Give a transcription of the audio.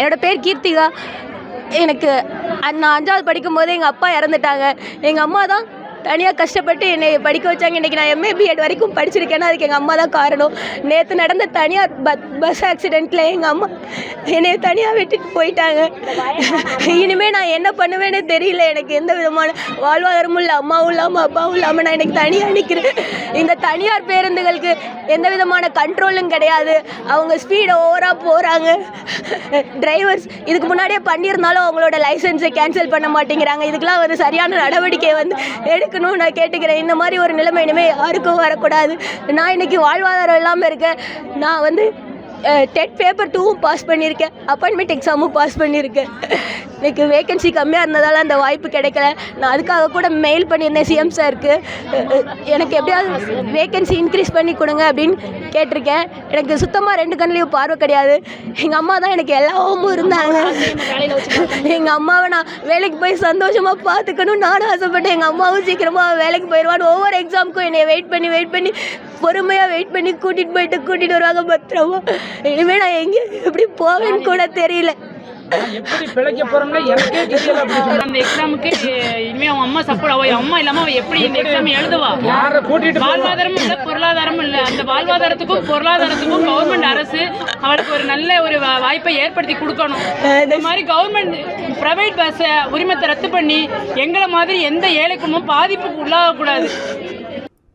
என்னோடய பேர் கீர்த்திகா. எனக்கு நான் அஞ்சாவது படிக்கும்போது எங்கள் அப்பா இறந்துட்டாங்க. எங்கள் அம்மா தான் தனியாக கஷ்டப்பட்டு என்னை படிக்க வச்சாங்க. இன்றைக்கி நான் எம்ஏ பிஎட் வரைக்கும் படிச்சிருக்கேன்னா அதுக்கு எங்கள் அம்மா தான் காரணம். நேற்று நடந்த தனியார் பஸ் பஸ் ஆக்சிடெண்ட்டில் எங்கள் அம்மா என்னை தனியாக விட்டுட்டு போயிட்டாங்க. இனிமேல் நான் என்ன பண்ணுவேன்னு தெரியல. எனக்கு எந்த விதமான வாழ்வாதாரமும் இல்லை அம்மாவும் இல்லாமல் அப்பாவும் இல்லாமல் நான் எனக்கு தனியாக நிற்கிறேன் இந்த தனியார் பேருந்துகளுக்கு எந்த விதமான கண்ட்ரோலும் கிடையாது. அவங்க ஸ்பீடை ஓவராக போகிறாங்க டிரைவர்ஸ் இதுக்கு முன்னாடியே பண்ணியிருந்தாலும் அவங்களோட லைசன்ஸை கேன்சல் பண்ண மாட்டேங்கிறாங்க. இதுக்கெலாம் ஒரு சரியான நடவடிக்கை வந்து எடுக்கணும்னு நான் கேட்டுக்கிறேன். இந்த மாதிரி ஒரு நிலைமை இனிமேல் யாருக்கும் வரக்கூடாது. நான் இன்றைக்கி வாழ்வாதாரம் இல்லாமல் இருக்கேன். நான் வந்து டெட் பேப்பர் டூவும் பாஸ் பண்ணியிருக்கேன். அப்பாயின்மெண்ட் எக்ஸாமும் பாஸ் பண்ணியிருக்கேன். எனக்கு வேகன்சி கம்மியாக இருந்ததால் அந்த வாய்ப்பு கிடைக்கல. நான் அதுக்காக கூட மெயில் பண்ணியிருந்தேன் சிஎம் சாருக்கு எனக்கு எப்படியாவது வேகன்சி இன்க்ரீஸ் பண்ணி கொடுங்க அப்படின்னு கேட்டிருக்கேன். எனக்கு சுத்தமாக ரெண்டு கண்ணிலையும் பார்வை கிடையாது. எங்கள் அம்மா தான் எனக்கு எல்லாவும் இருந்தாங்க. எங்கள் அம்மாவை நான் வேலைக்கு போய் சந்தோஷமாக பார்த்துக்கணும் நானும் ஆசைப்பட்டேன். எங்கள் அம்மாவும் சீக்கிரமாக வேலைக்கு போயிடுவான்னு ஒவ்வொரு எக்ஸாமுக்கும் என்னை வெயிட் பண்ணி வெயிட் பண்ணி பொறுமையாக வெயிட் பண்ணி கூட்டிகிட்டு போயிட்டு கூட்டிகிட்டு வருவாங்க பத்திரமா. இனிமேல் நான் எங்கே எப்படி போவேன்னு கூட தெரியல. எப்படி பிழைக்க போறோம்னா எனக்கே தெரியல அப்படி சொன்னா. அந்த எக்ஸாமுக்கு இனிமே அவன் அம்மா சப்போர்ட் அவ அம்மா இல்லாம அவ எப்படி இந்த எக்ஸாம் எழுதுவா? யாரை கூட்டிட்டு போவா? வாழ்வாதாரமும் இல்ல பொருளாதாரமும் இல்ல. அந்த வாழ்வாதாரத்துக்கும் பொருளாதாரத்துக்கும் கவர்மெண்ட் அரசு அவளுக்கு ஒரு நல்ல ஒரு வாய்ப்பை ஏற்படுத்தி கொடுக்கணும். இந்த மாதிரி கவர்மெண்ட் பிரைவேட் பஸ்ஸை உரிமத்தை ரத்து பண்ணி எங்களை மாதிரி எந்த ஏழைக்குமும் பாதிப்புக்கு உள்ளாகக்கூடாது.